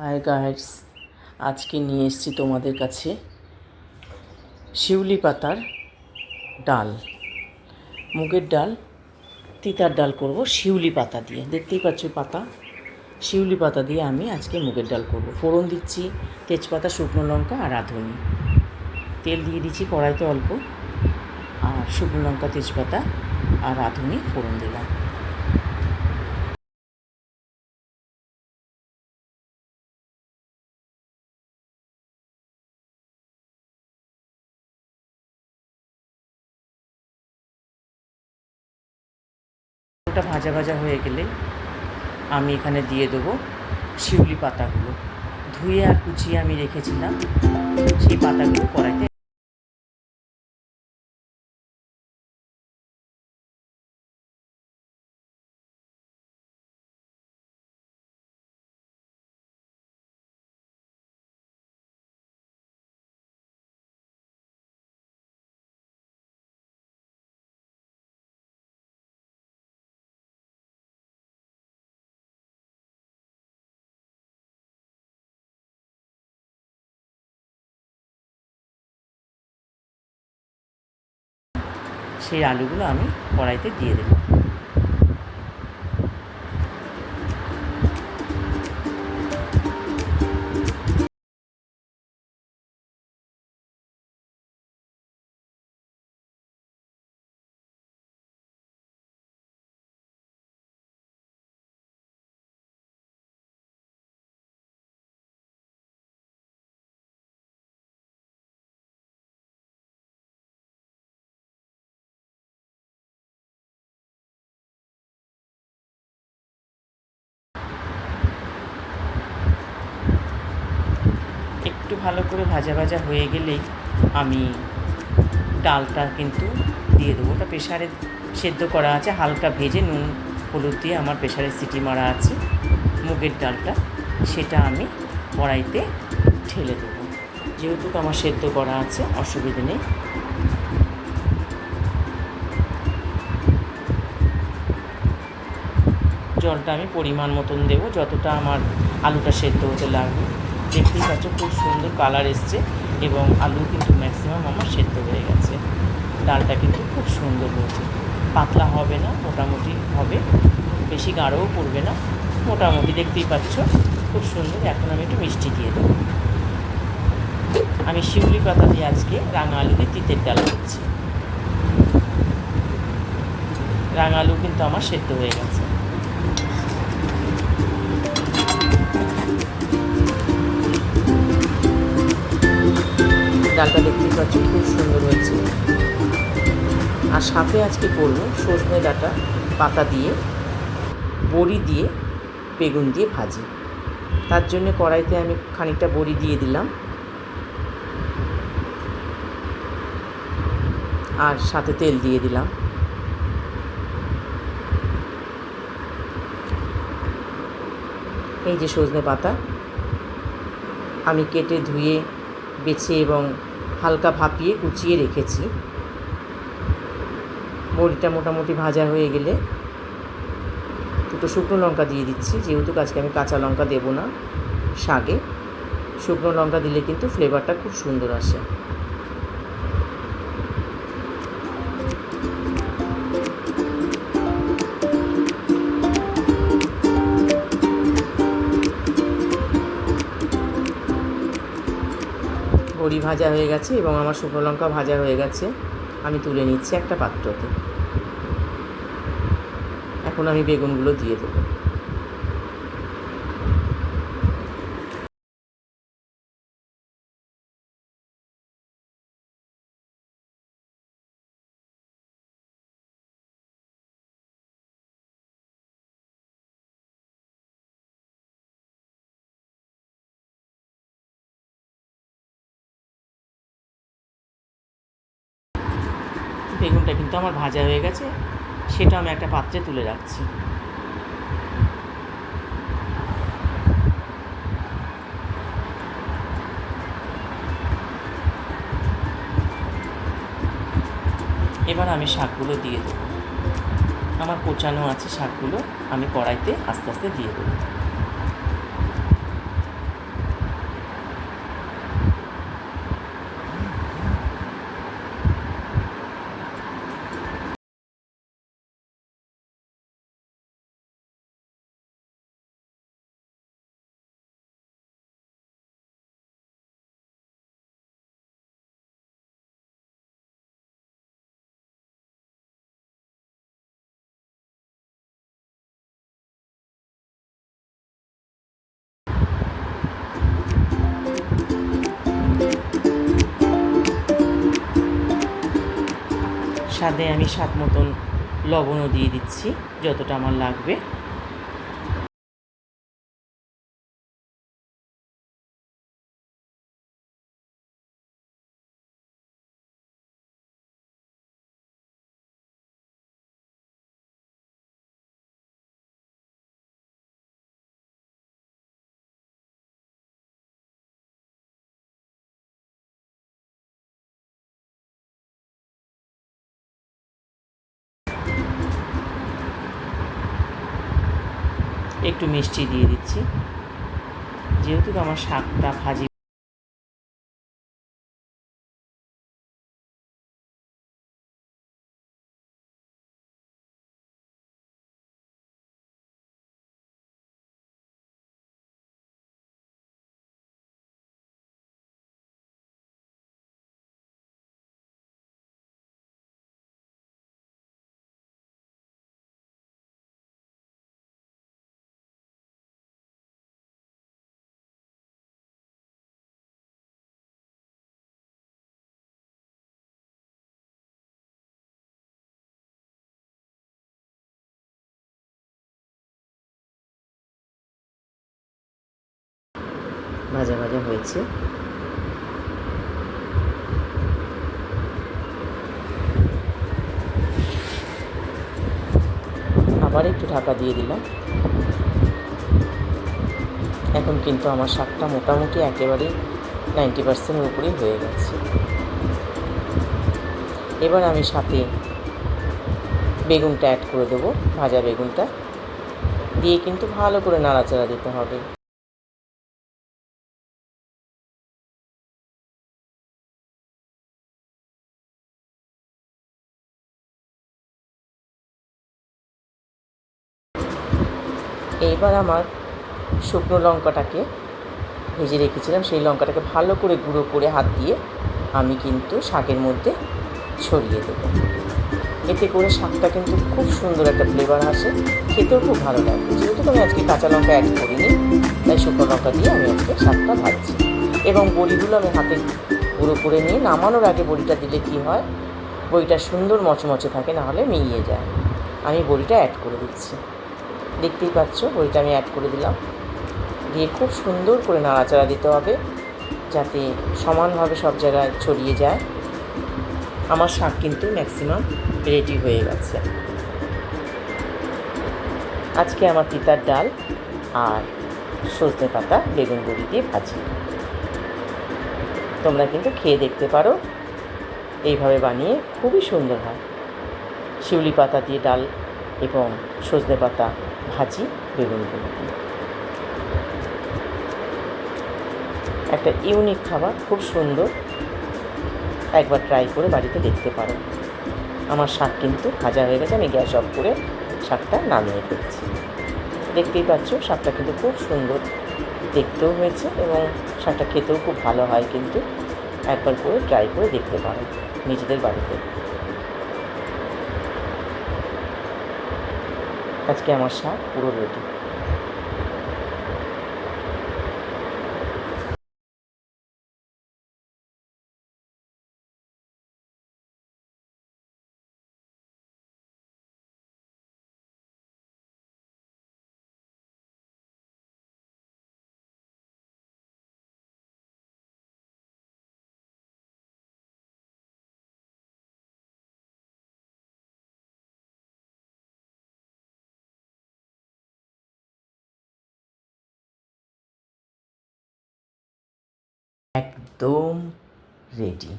High guides আজকে নিয়ে এসেছি তোমাদের কাছে শিউলি পাতার ডাল। মুগের ডাল, তিতার ডাল করব শিউলি পাতা দিয়ে। দেখতেই পাচ্ছ পাতা। শিউলি পাতা দিয়ে আমি আজকে মুগের ডাল করব। ফোড়ন দিচ্ছি তেজপাতা, শুকনো লঙ্কা আর রাঁধুনি তেল দিয়ে দিচ্ছি কড়াইতে অল্প। আর শুকনো লঙ্কা, তেজপাতা আর রাঁধুনি ফোড়ন দিলাম। ওটা ভাজা ভাজা হয়ে গেলে আমি এখানে দিয়ে দেবো শিউলি পাতাগুলো। ধুয়ে আর কুচিয়ে আমি রেখেছিলাম, সেই পাতাগুলো কড়াইতে সেই আলুগুলো আমি কড়াইতে দিয়ে দেবো। ভালো করে ভাজা ভাজা হয়ে গেলেই আমি ডালটা কিন্তু দিয়ে দেবো। ওটা প্রেশারে সেদ্ধ করা আছে, হালকা ভেজে নুন, হলুদ দিয়ে আমার প্রেশারে সিটি মারা আছে মুগের ডালটা, সেটা আমি কড়াইতে ঢেলে দেবো। যেহেতু আমার সেদ্ধ করা আছে, অসুবিধে নেই। জলটা আমি পরিমাণ মতন দেবো, যতটা আমার আলুটা সেদ্ধ হতে লাগবে। দেখতেই পাচ্ছ, খুব সুন্দর কালার এসছে এবং আলু কিন্তু ম্যাক্সিমাম আমার সেদ্ধ হয়ে গেছে। ডালটা কিন্তু খুব সুন্দর হয়েছে। পাতলা হবে না, মোটামুটি হবে। বেশি গাঢ়ও পড়বে না, মোটামুটি দেখতেই পাচ্ছ। খুব সুন্দর, এখন আমি একটু মিষ্টি দিয়ে দেবো। আমি শিউলি পাতা দিয়ে আজকে রাঙা আলু দিয়ে তিতের ডাল করছি। রাঙা আলু কিন্তু আমার সেদ্ধ হয়ে গেছে। ডালটা দেখতেই পাচ্ছ খুব সুন্দর হয়েছে। আর সাথে আজকে করব সজনে ডাঁটা, পাতা দিয়ে, বড়ি দিয়ে, বেগুন দিয়ে ভাজি। তার জন্য কড়াইতে আমি খানিকটা বড়ি দিয়ে দিলাম। আর সাথে তেল দিয়ে দিলাম। এই যে সজনে পাতা, আমি কেটে ধুয়ে, বেছে এবং হালকা ভাপিয়ে কুচিয়ে রেখেছি। বড়িটা মোটামুটি ভাজা হয়ে গেলে দুটো শুকনো লঙ্কা দিয়ে দিচ্ছি, যেহেতু আজকে আমি কাঁচা লঙ্কা দেবো না শাকে। শুকনো লঙ্কা দিলে কিন্তু ফ্লেভারটা খুব সুন্দর আসে। বড়ি ভাজা হয়ে গেছে এবং আমার শুকনো লঙ্কা ভাজা হয়ে গেছে। আমি তুলে নিচ্ছি একটা পাত্রতে। এখন আমি বেগুনগুলো দিয়ে দেবো। বেগুনটা কিন্তু আমার ভাজা হয়ে গেছে, সেটা আমি একটা পাত্রে তুলে রাখছি। এবার আমি শাকগুলো দিয়ে দেবো। আমার কোচানো আছে শাকগুলো, আমি কড়াইতে আস্তে আস্তে দিয়ে দেবো। স্বাদে আমি স্বাদ মতন লবণও দিয়ে দিচ্ছি যতটা আমার লাগবে। একটু মিষ্টি দিয়ে দিচ্ছি। যেহেতু আমার শাকটা ভাজি ভাজা ভাজা হয়েছে। আবার একটু ঢাকা দিয়ে দিলাম। এখন কিন্তু আমার শাকটা মোটামুটি একেবারে নাইনটি পার্সেন্টের উপরেই হয়ে গেছে। এবার আমি সাথে বেগুনটা অ্যাড করে দেবো। ভাজা বেগুনটা। দিয়ে কিন্তু ভালো করে নাড়াচাড়া দিতে হবে। এইবার আমার শুকনো লঙ্কাটাকে ভেজে রেখেছিলাম, সেই লঙ্কাটাকে ভালো করে গুঁড়ো করে হাত দিয়ে আমি কিন্তু শাকের মধ্যে ছড়িয়ে দেবো। এতে করে শাকটা কিন্তু খুব সুন্দর একটা ফ্লেভার আসে, খেতেও খুব ভালো লাগে। যেহেতু আমি আজকে কাঁচা লঙ্কা অ্যাড করিনি, তাই শুকনো লঙ্কা দিয়ে আমি আজকে শাকটা ভাজছি। এবং বড়িগুলো আমি হাতে গুঁড়ো করে নিয়ে, নামানোর আগে বড়িটা দিলে কী হয়, বড়িটা সুন্দর মচমচে থাকে নাহলে মিলিয়ে যায়। আমি বড়িটা অ্যাড করে দিচ্ছি। দেখতেই পাচ্ছ বড়িটা আমি অ্যাড করে দিলাম। দিয়ে খুব সুন্দর করে নাড়াচাড়া দিতে হবে, যাতে সমানভাবে সব জায়গায় ছড়িয়ে যায়। আমার শাক কিন্তু ম্যাক্সিমাম রেডি হয়ে গেছে। আজকে আমার তিতার ডাল আর সজনে পাতা, বেগুন বড়ি দিয়ে ভাজি। তোমরা কিন্তু খেয়ে দেখতে পারো, এইভাবে বানিয়ে খুবই সুন্দর হয়। শিউলি পাতা দিয়ে ডাল এবং সজনে পাতা ভাজি বেগুন বড়ি দিয়ে একটা ইউনিক খাবার, খুব সুন্দর। একবার ট্রাই করে বাড়িতে দেখতে পারো। আমার শাক কিন্তু ভাজা হয়ে গেছে, আমি গ্যাস অফ করে শাকটা নামিয়ে ফেলছি। দেখতেই পাচ্ছ, শাকটা কিন্তু খুব সুন্দর দেখতেও হয়েছে এবং শাকটা খেতেও খুব ভালো হয় কিন্তু একবার করে ট্রাই করে দেখতে পারো নিজেদের বাড়িতে। আজকে আমার শাক পুরো রেডি একদম রেডি